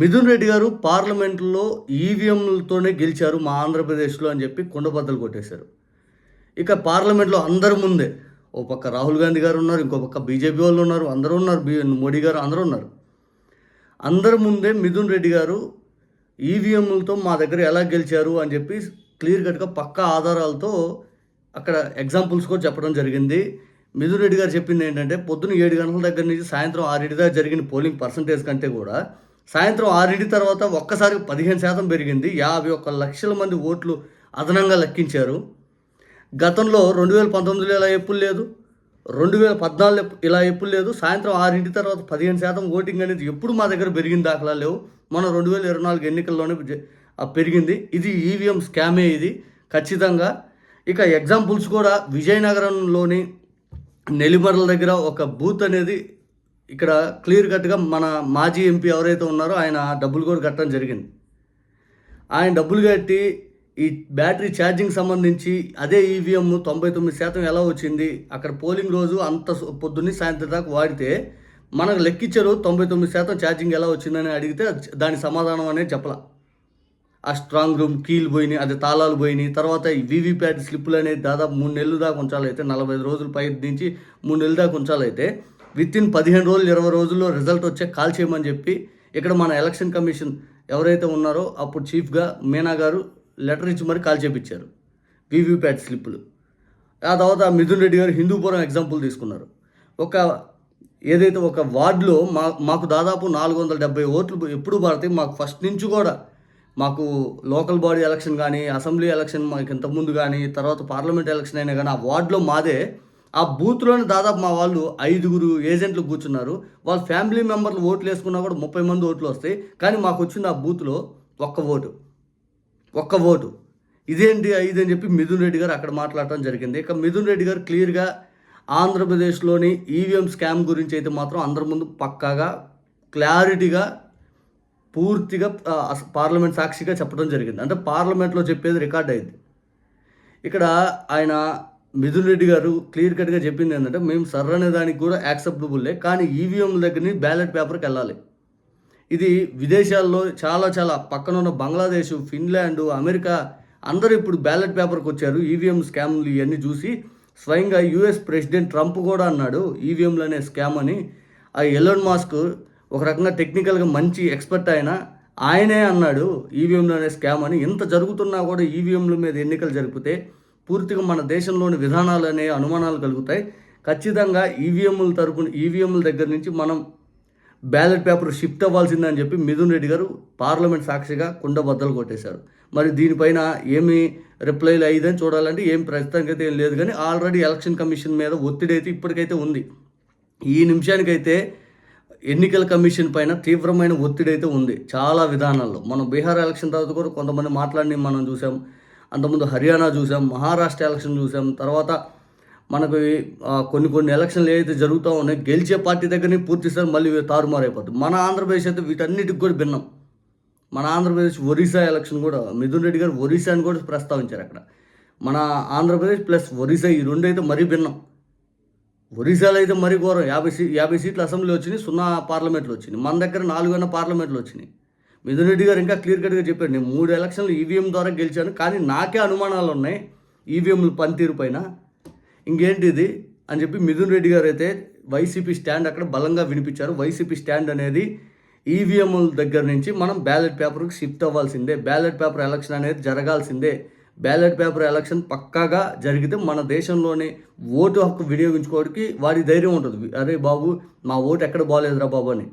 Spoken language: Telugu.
మిథున్ రెడ్డి గారు పార్లమెంట్లో ఈవీఎంలతోనే గెలిచారు మా ఆంధ్రప్రదేశ్లో అని చెప్పి కుండబద్దలు కొట్టేశారు. ఇక పార్లమెంట్లో అందరి ముందే ఓ పక్క రాహుల్ గాంధీ గారు ఉన్నారు ఇంకో పక్క బీజేపీ వాళ్ళు ఉన్నారు అందరూ ఉన్నారు బీ మోడీ గారు అందరూ ఉన్నారు. అందరి ముందే మిథున్ రెడ్డి గారు ఈవీఎంలతో మా దగ్గర ఎలా గెలిచారు అని చెప్పి క్లియర్ కట్గా పక్క ఆధారాలతో అక్కడ ఎగ్జాంపుల్స్ కూడా చెప్పడం జరిగింది. మిథున్ రెడ్డి గారు చెప్పింది ఏంటంటే పొద్దున్న ఏడు గంటల దగ్గర నుంచి సాయంత్రం ఆరింటి దాకా జరిగిన పోలింగ్ పర్సంటేజ్ కంటే కూడా సాయంత్రం ఆరింటి తర్వాత ఒక్కసారి పదిహేను శాతం పెరిగింది. యాభై ఒక్క లక్షల మంది ఓట్లు అదనంగా లెక్కించారు. గతంలో రెండు వేల పంతొమ్మిదిలో ఇలా ఎప్పుడు లేదు. రెండు వేల పద్నాలుగు ఇలా ఎప్పుడు లేదు. సాయంత్రం ఆరింటి తర్వాత పదిహేను శాతం ఓటింగ్ అనేది ఎప్పుడు మా దగ్గర పెరిగిన దాఖలా లేవు. మన రెండు వేల ఇరవై నాలుగు ఎన్నికల్లోనే పెరిగింది. ఇది ఈవీఎం స్కామే ఇది. ఖచ్చితంగా ఇక ఎగ్జాంపుల్స్ కూడా విజయనగరంలోని నెల్లిమర్ల దగ్గర ఒక బూత్ అనేది ఇక్కడ క్లియర్ కట్గా మన మాజీ ఎంపీ ఎవరైతే ఉన్నారో ఆయన డబ్బులు కూడా కట్టడం జరిగింది. ఆయన డబ్బులు కట్టి ఈ బ్యాటరీ ఛార్జింగ్ సంబంధించి అదే ఈవీఎం తొంభై తొమ్మిది శాతం ఎలా వచ్చింది అక్కడ పోలింగ్ రోజు అంత పొద్దున్నే సాయంత్రం దాకా వాడితే మనకు లెక్కించారు తొంభై తొమ్మిది శాతం ఛార్జింగ్ ఎలా వచ్చిందని అడిగితే దాని సమాధానం అనేది చెప్పలా. ఆ స్ట్రాంగ్ రూమ్ కీలు పోయినాయి అది తాళాలు పోయినాయి తర్వాత ఈ వీవీప్యాట్ స్లిప్పులు అనేది దాదాపు మూడు నెలలు దాకా ఉంచాలైతే నలభై ఐదు రోజుల పై నుంచి మూడు నెలల దాకా ఉంచాలైతే విత్ ఇన్ పదిహేను రోజులు ఇరవై రోజుల్లో రిజల్ట్ వచ్చే కాల్ చేయమని చెప్పి ఇక్కడ మన ఎలక్షన్ కమిషన్ ఎవరైతే ఉన్నారో అప్పుడు చీఫ్గా మీనా గారు లెటర్ ఇచ్చి మరి కాల్ చేపించారు. వీవీప్యాట్ స్లిప్పులు ఆ తర్వాత మిథున్ రెడ్డి గారు హిందూపురం ఎగ్జాంపుల్ తీసుకున్నారు. ఒక ఏదైతే ఒక వార్డులో మా మాకు దాదాపు నాలుగు వందల డెబ్బై ఓట్లు ఎప్పుడు పడతాయి. మాకు ఫస్ట్ నుంచి కూడా మాకు లోకల్ బాడీ ఎలక్షన్ కానీ అసెంబ్లీ ఎలక్షన్ మాకు ఇంతకుముందు కానీ తర్వాత పార్లమెంట్ ఎలక్షన్ అయినా కానీ ఆ వార్డులో మాదే ఆ బూత్లోనే దాదాపు మా వాళ్ళు ఐదుగురు ఏజెంట్లు కూర్చున్నారు. వాళ్ళ ఫ్యామిలీ మెంబర్లు ఓట్లు వేసుకున్నా కూడా ముప్పై మంది ఓట్లు వస్తాయి. కానీ మాకు వచ్చింది ఆ బూత్లో ఒక్క ఓటు. ఒక్క ఓటు. ఇదేంటి ఇది అని చెప్పి మిథున్ రెడ్డి గారు అక్కడ మాట్లాడటం జరిగింది. ఇక మిథున్ రెడ్డి గారు క్లియర్గా ఆంధ్రప్రదేశ్లోని ఈవీఎం స్కామ్ గురించి అయితే మాత్రం అందరి ముందు పక్కాగా క్లారిటీగా పూర్తిగా పార్లమెంట్ సాక్షిగా చెప్పడం జరిగింది. అంటే పార్లమెంట్లో చెప్పేది రికార్డ్ అయింది. ఇక్కడ ఆయన మిథున్ రెడ్డి గారు క్లియర్ కట్గా చెప్పింది ఏంటంటే మేము సర్ అనే దానికి కూడా యాక్సెప్టబుల్లే కానీ ఈవీఎంల దగ్గర నుంచి బ్యాలెట్ పేపర్కి వెళ్ళాలి. ఇది విదేశాల్లో చాలా చాలా పక్కన ఉన్న బంగ్లాదేశ్ ఫిన్లాండ్ అమెరికా అందరూ ఇప్పుడు బ్యాలెట్ పేపర్కి వచ్చారు. ఈవీఎం స్కామ్లు ఇవన్నీ చూసి స్వయంగా యుఎస్ ప్రెసిడెంట్ ట్రంప్ కూడా అన్నాడు ఈవీఎంలు అనే స్కామ్ అని. ఆ ఎలోన్ మాస్క్ ఒక రకంగా టెక్నికల్గా మంచి ఎక్స్పర్ట్ ఆయన ఆయనే అన్నాడు ఈవీఎంలు అనే స్కామ్ అని. ఇంత జరుగుతున్నా కూడా ఈవీఎంల మీద ఎన్నికలు జరిపితే పూర్తిగా మన దేశంలోని విధానాలు అనే అనుమానాలు కలుగుతాయి. ఖచ్చితంగా ఈవీఎంల తరపున ఈవీఎంల దగ్గర నుంచి మనం బ్యాలెట్ పేపర్ షిఫ్ట్ అవ్వాల్సిందని చెప్పి మిథున్ రెడ్డి గారు పార్లమెంట్ సాక్షిగా కుండ బద్దలు కొట్టేశారు. మరి దీనిపైన ఏమి రిప్లైలు అయ్యిందని చూడాలంటే ఏం ప్రస్తుతానికి అయితే ఏం లేదు కానీ ఆల్రెడీ ఎలక్షన్ కమిషన్ మీద ఒత్తిడి అయితే ఇప్పటికైతే ఉంది. ఈ నిమిషానికైతే ఎన్నికల కమిషన్ పైన తీవ్రమైన ఒత్తిడి అయితే ఉంది. చాలా విధానాల్లో. మనం బీహార్ ఎలక్షన్ తర్వాత కూడా కొంతమంది మాట్లాడిని మనం చూసాం. అంతకుముందు హర్యానా చూసాం మహారాష్ట్ర ఎలక్షన్ చూసాం తర్వాత మనకు కొన్ని కొన్ని ఎలక్షన్లు ఏవైతే జరుగుతూ ఉన్నాయో గెలిచే పార్టీ దగ్గరని పూర్తిస్తారు మళ్ళీ తారుమారైపోతుంది మన ఆంధ్రప్రదేశ్ అయితే వీటన్నిటికి కూడా భిన్నం. మన ఆంధ్రప్రదేశ్ ఒరిస్సా ఎలక్షన్ కూడా మిథున్ రెడ్డి గారు ఒరిస్సాని కూడా ప్రస్తావించారు అక్కడ. మన ఆంధ్రప్రదేశ్ ప్లస్ ఒరిస్సా ఈ రెండు అయితే మరీ భిన్నం. ఒరిస్సాలో అయితే మరీ ఘోరం. యాభై సీ యాభై సీట్లు అసెంబ్లీ వచ్చినాయి సున్నా పార్లమెంట్లు వచ్చినాయి. మన దగ్గర నాలుగైనా పార్లమెంట్లు వచ్చినాయి. మిథున్ రెడ్డి గారు ఇంకా క్లియర్ కట్గా చెప్పారు. నేను మూడు ఎలక్షన్లు ఈవీఎం ద్వారా గెలిచాను కానీ నాకే అనుమానాలు ఉన్నాయి ఈవీఎంలు పనితీరు పైన. ఇంకేంటిది అని చెప్పి మిథున్ రెడ్డి గారు అయితే వైసీపీ స్టాండ్ అక్కడ బలంగా వినిపించారు. వైసీపీ స్టాండ్ అనేది ఈవీఎంల దగ్గర నుంచి మనం బ్యాలెట్ పేపర్కి షిఫ్ట్ అవ్వాల్సిందే. బ్యాలెట్ పేపర్ ఎలక్షన్ అనేది జరగాల్సిందే. బ్యాలెట్ పేపర్ ఎలక్షన్ పక్కాగా జరిగితే మన దేశంలోని ఓటు హక్కు వినియోగించుకోవడానికి వారి ధైర్యం ఉంటుంది. అరే బాబు మా ఓటు ఎక్కడ బాగోలేదురా బాబు అని.